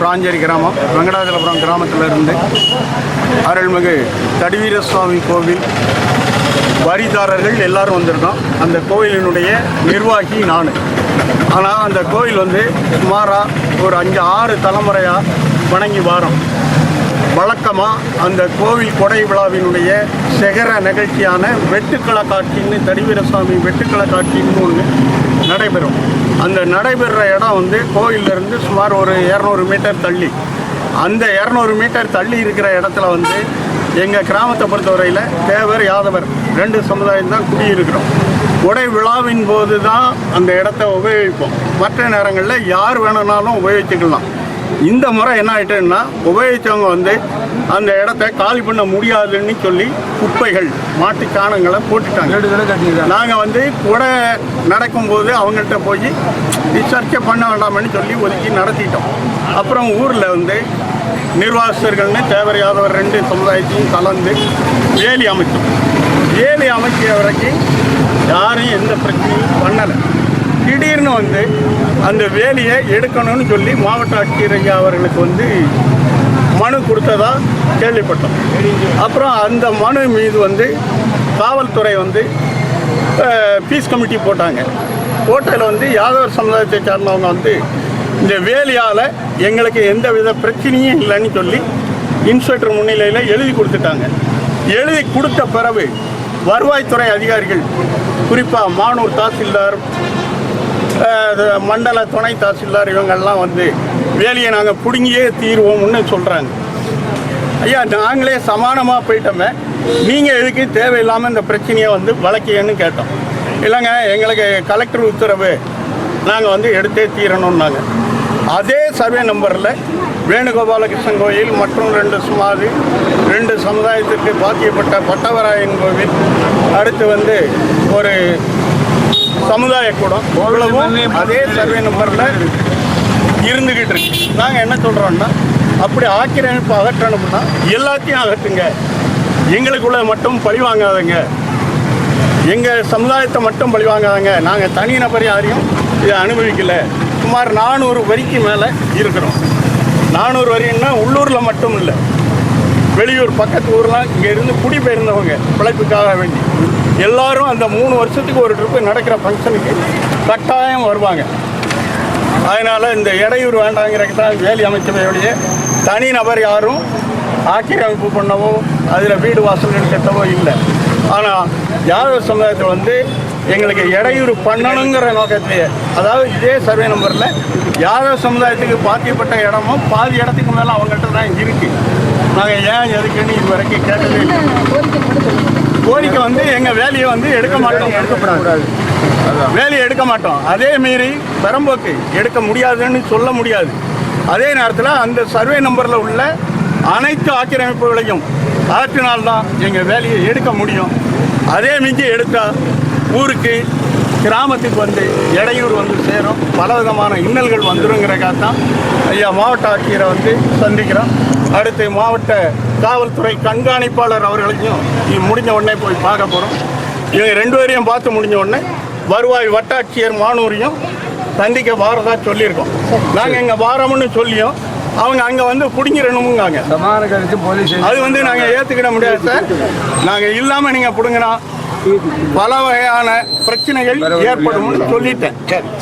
பிராஞ்சேரி கிராமம் வெங்கடாச்சலபுரம் கிராமத்தில் இருந்து அருள்மிகு தடிவீர சுவாமி கோவில் வரிதாரர்கள் எல்லாரும் வந்திருக்கோம் அந்த கோவிலினுடைய நிர்வாகி நான். ஆனால் அந்த கோவில் வந்து சுமாராக ஒரு அஞ்சு ஆறு தலைமுறையாக வணங்கி வாரம். வழக்கமாக அந்த கோவில் கொடை விழாவினுடைய சிகர நிகழ்ச்சியான வெட்டுக்கள காட்சின்னு தடிவீரசாமி வெட்டுக்கள காட்சின்னு ஒன்று நடைபெறும். அந்த நடைபெறுற இடம் வந்து கோயிலிருந்து சுமார் ஒரு இரநூறு மீட்டர் தள்ளி. அந்த இரநூறு மீட்டர் தள்ளி இருக்கிற இடத்துல வந்து எங்கள் கிராமத்தை பொறுத்தவரையில் தேவர் யாதவர் ரெண்டு சமுதாயம் தான் குடியிருக்கிறோம். உடை விழாவின் போது தான் அந்த இடத்த உபயோகிப்போம். மற்ற நேரங்களில் யார் வேணும்னாலும் உபயோகிச்சுக்கலாம். இந்த முறை என்ன ஆயிட்டுன்னா உபயோகித்தவங்க வந்து அந்த இடத்த காலி பண்ண முடியாதுன்னு சொல்லி குப்பைகள் மாட்டு சாணங்களை போட்டுட்டாங்க. நாங்கள் வந்து கூட நடக்கும்போது அவங்கள்ட்ட போய் சர்ச்சை பண்ண வேண்டாம்னு சொல்லி ஒதுக்கி நடத்திட்டோம். அப்புறம் ஊரில் வந்து நிர்வாகஸ்தர்கள்னு தேவர் யாதவர் ரெண்டு சமுதாயத்தையும் கலந்து வேலி அமைச்சோம் வேலி அமைக்கிற வரைக்கும் யாரும் எந்த பிரச்சனையும் பண்ணலை. திடீர்னு வந்து அந்த வேலையை எடுக்கணும்னு சொல்லி மாவட்ட ஆட்சியர் ஐயா அவர்களுக்கு வந்து மனு கொடுத்ததா கேள்விப்பட்டோம். அப்புறம் அந்த மனு மீது வந்து காவல்துறை வந்து பீஸ் கமிட்டி போட்டாங்க. போட்டதில் வந்து யாதவர் சமுதாயத்தை சார்ந்தவங்க வந்து இந்த வேலியால் எங்களுக்கு எந்த வித பிரச்சனையும் இல்லைன்னு சொல்லி இன்ஸ்பெக்டர் முன்னிலையில் எழுதி கொடுத்துட்டாங்க. எழுதி கொடுத்த பிறகு வருவாய்த்துறை அதிகாரிகள் குறிப்பாக மானூர் தாசில்தார் மண்டல துணை தாசில்தார் இவங்கெல்லாம் வந்து வேலையை நாங்கள் பிடுங்கியே தீருவோம்னு சொல்கிறாங்க ஐயா நாங்களே சமானமாக போயிட்டோமே. நீங்கள் எதுக்கு தேவையில்லாமல் இந்த பிரச்சனையை வந்து வழக்கியன்னு கேட்டோம். இல்லைங்க எங்களுக்கு கலெக்டர் உத்தரவு நாங்கள் வந்து எடுத்தே தீரணும்னாங்க. அதே சர்வே நம்பரில் வேணுகோபாலகிருஷ்ணன் கோயில் மற்றும் ரெண்டு சுமாதி ரெண்டு சமுதாயத்திற்கு பாத்தியப்பட்ட பட்டவராயன் கோவில் அடுத்து வந்து ஒரு சமுதாய கூடம் இவ்வளவும் அதே சர்வே நம்பரில் இருந்துகிட்டு இருக்கு. நாங்கள் என்ன சொல்கிறோம்னா அப்படி ஆக்கிரமிப்பு அகற்றணும்னா எல்லாத்தையும் அகற்றுங்க. எங்களுக்குள்ள மட்டும் பழி வாங்காதங்க. எங்கள் சமுதாயத்தை மட்டும் பழி வாங்காதங்க. நாங்கள் தனிநபர் யாரையும் இதை அனுபவிக்கல. சுமார் நானூறு வரிக்கு மேலே இருக்கிறோம். நானூறு வரின்னா உள்ளூரில் மட்டும் இல்லை. வெளியூர் பக்கத்து ஊர்லாம் இங்கே இருந்து குடிபெயர்ந்தவங்க பிழைப்புக்காக வேண்டி. எல்லாரும் அந்த மூணு வருஷத்துக்கு ஒரு ட்ரிப்பு நடக்கிற ஃபங்க்ஷனுக்கு கட்டாயம் வருவாங்க. அதனால் இந்த இடையூறு வேண்டாங்கிறதுக்கு தான் வேலி அமைச்சவையுடைய தனி நபர் யாரும் ஆக்கிரமிப்பு பண்ணவோ அதில் வீடு வாசல் கட்டவோ இல்லை. ஆனால் யாதவ சமுதாயத்தில் வந்து எங்களுக்கு இடையூறு பண்ணணுங்கிற நோக்கத்திலேயே அதாவது இதே சர்வே நம்பரில் யாதவ சமுதாயத்துக்கு பாதிக்கப்பட்ட இடமும் பாதி இடத்துக்கு மேலே அவங்கள்ட்ட தான் இருக்குது நாங்கள் ஏன் எதுக்குன்னு இது வரைக்கும் கேட்டதே இல்லை. கோரிக்கை வந்து எங்கள் வேலையை வந்து எடுக்க மாட்டோம். எடுக்கப்படாது வேலையை எடுக்க மாட்டோம். அதே மீறி பெரம்போக்கு எடுக்க முடியாதுன்னு சொல்ல முடியாது. அதே நேரத்தில் அந்த சர்வே நம்பரில் உள்ள அனைத்து ஆக்கிரமிப்புகளையும் அகற்றினால்தான் எங்கள் வேலையை எடுக்க முடியும். அதே மிஞ்சி எடுத்தால் ஊருக்கு கிராமத்துக்கு வந்து இடையூறு வந்து சேரும். பலவிதமான இன்னல்கள் வந்துருங்கிறக்காக தான் ஐயா மாவட்ட ஆட்சியரை வந்து சந்திக்கிறோம். அடுத்து மாவட்ட காவல்துறை கண்காணிப்பாளர் அவர்களையும் முடிஞ்ச உடனே போய் பார்க்க போகிறோம் இவங்க ரெண்டு பேரையும் பார்த்து முடிஞ்ச உடனே வருவாய் வட்டாட்சியர் மானூரையும் சந்திக்க வாரதா சொல்லியிருக்கோம். நாங்கள் இங்கே வாரோம்னு சொல்லியும் அவங்க அங்கே வந்து பிடுங்கிடணுங்காங்க அது வந்து நாங்கள் ஏற்றுக்கிட முடியாது சார். நாங்கள் இல்லாமல் நீங்கள் பிடுங்கினா பல வகையான பிரச்சனைகள் ஏற்படும்னு சொல்லிட்டேன். சரி